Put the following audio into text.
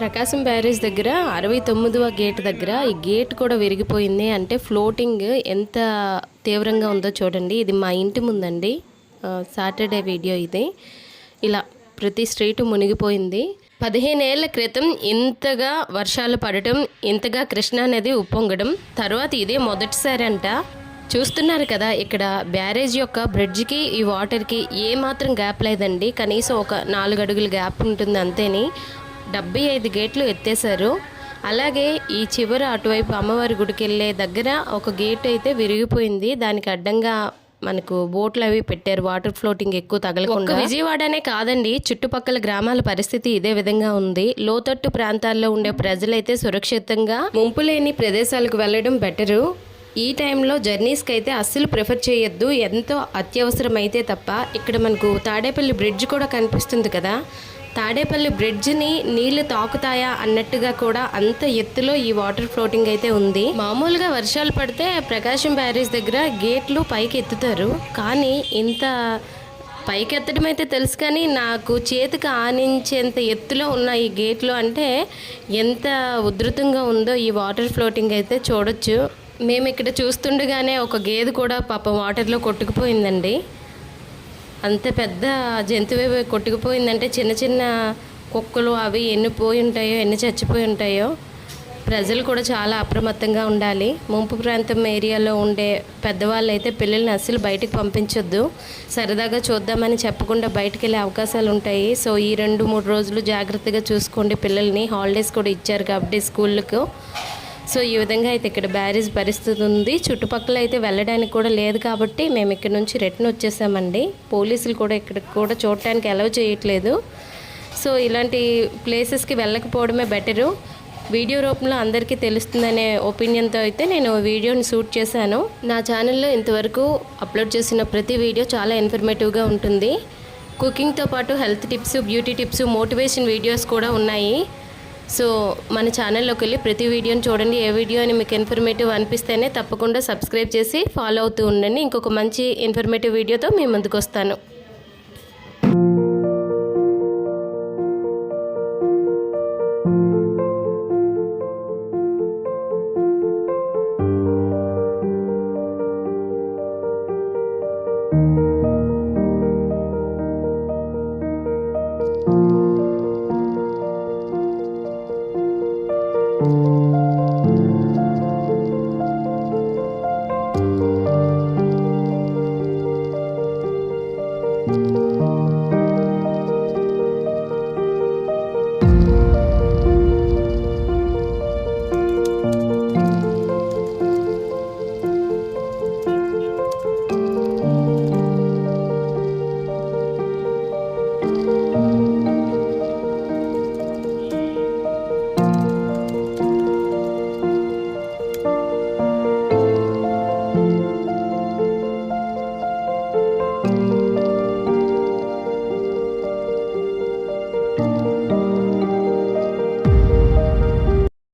ప్రకాశం barrage దగ్గర అరవై తొమ్మిదవ గేట్ దగ్గర ఈ గేట్ కూడా విరిగిపోయింది. అంటే ఫ్లోటింగ్ ఎంత తీవ్రంగా ఉందో చూడండి. ఇది మా ఇంటి ముందండి. సాటర్డే వీడియో ఇది. ఇలా ప్రతి స్ట్రీట్ మునిగిపోయింది. పదిహేనేళ్ళ క్రితం ఇంతగా వర్షాలు పడటం ఇంతగా కృష్ణా నది ఉప్పొంగడం తర్వాత ఇదే మొదటిసారి అంట. చూస్తున్నారు కదా ఇక్కడ బ్యారేజ్ యొక్క బ్రిడ్జ్కి ఈ వాటర్కి ఏ మాత్రం గ్యాప్ లేదండి. కనీసం ఒక నాలుగు అడుగుల గ్యాప్ ఉంటుంది అంతేని. డెబ్బై ఐదు గేట్లు ఎత్తేశారు. అలాగే ఈ చివర అటువైపు అమ్మవారి గుడికి వెళ్ళే దగ్గర ఒక గేట్ అయితే విరిగిపోయింది. దానికి అడ్డంగా మనకు బోట్లు అవి పెట్టారు. వాటర్ ఫ్లోటింగ్ ఎక్కువ తగలకుండా. విజయవాడనే కాదండి చుట్టుపక్కల గ్రామాల పరిస్థితి ఇదే విధంగా ఉంది. లోతట్టు ప్రాంతాల్లో ఉండే ప్రజలైతే సురక్షితంగా ముంపు లేని ప్రదేశాలకు వెళ్ళడం బెటరు. ఈ టైంలో జర్నీస్కి అయితే అస్సలు ప్రిఫర్ చేయొద్దు. ఎంతో అత్యవసరం అయితే తప్ప ఇక్కడ మనకు తాడేపల్లి బ్రిడ్జ్ కూడా కనిపిస్తుంది కదా. తాడేపల్లి బ్రిడ్జ్ని నీళ్ళు తాకుతాయా అన్నట్టుగా కూడా అంత ఎత్తులో ఈ వాటర్ ఫ్లోటింగ్ అయితే ఉంది. మామూలుగా వర్షాలు పడితే ప్రకాశం బ్యారేజ్ దగ్గర గేట్లు పైకి ఎత్తుతారు కానీ ఇంత పైకి ఎత్తడం అయితే తెలుసు కానీ నాకు చేతికి ఆనించేంత ఎత్తులో ఉన్న ఈ గేట్లు అంటే ఎంత ఉధృతంగా ఉందో ఈ వాటర్ ఫ్లోటింగ్ అయితే చూడొచ్చు. మేము ఇక్కడ చూస్తుండగానే ఒక గేదె కూడా పాపం వాటర్లో కొట్టుకుపోయిందండి. అంత పెద్ద జంతువు కొట్టుకుపోయిందంటే చిన్న చిన్న కుక్కలు అవి ఎన్ని పోయి ఉంటాయో ఎన్ని చచ్చిపోయి ఉంటాయో ప్రజలు కూడా చాలా అప్రమత్తంగా ఉండాలి. ముంపు ప్రాంతం ఏరియాలో ఉండే పెద్దవాళ్ళు అయితే పిల్లల్ని అస్సలు బయటకు పంపించొద్దు. సరదాగా చూద్దామని చెప్పకుండా బయటకు వెళ్ళే అవకాశాలు ఉంటాయి. సో ఈ రెండు మూడు రోజులు జాగ్రత్తగా చూసుకోండి పిల్లల్ని. హాలిడేస్ కూడా ఇచ్చారు కాబట్టి స్కూళ్ళకు సో ఈ విధంగా అయితే ఇక్కడ బ్యారేజ్ పరిస్థితి ఉంది. చుట్టుపక్కల అయితే వెళ్ళడానికి కూడా లేదు కాబట్టి మేము ఇక్కడ నుంచి రిటర్న్ వచ్చేసామండి. పోలీసులు కూడా ఇక్కడ కూడా చూడటానికి అలౌ చేయట్లేదు. సో ఇలాంటి ప్లేసెస్కి వెళ్ళకపోవడమే బెటరు వీడియో రూపంలో అందరికీ తెలుస్తుందనే ఒపీనియన్తో అయితే నేను వీడియోని షూట్ చేశాను. నా ఛానల్లో ఇంతవరకు అప్లోడ్ చేసిన ప్రతి వీడియో చాలా ఇన్ఫర్మేటివ్గా ఉంటుంది. కుకింగ్తో పాటు health tips beauty tips motivation videos కూడా ఉన్నాయి. సో మన ఛానల్లోకి వెళ్ళి ప్రతి వీడియోని చూడండి. ఏ వీడియో అని మీకు ఇన్ఫర్మేటివ్ అనిపిస్తేనే తప్పకుండా సబ్స్క్రైబ్ చేసి ఫాలో అవుతూ ఉండండి. ఇంకొక మంచి ఇన్ఫర్మేటివ్ వీడియోతో మీ ముందుకు వస్తాను. thank you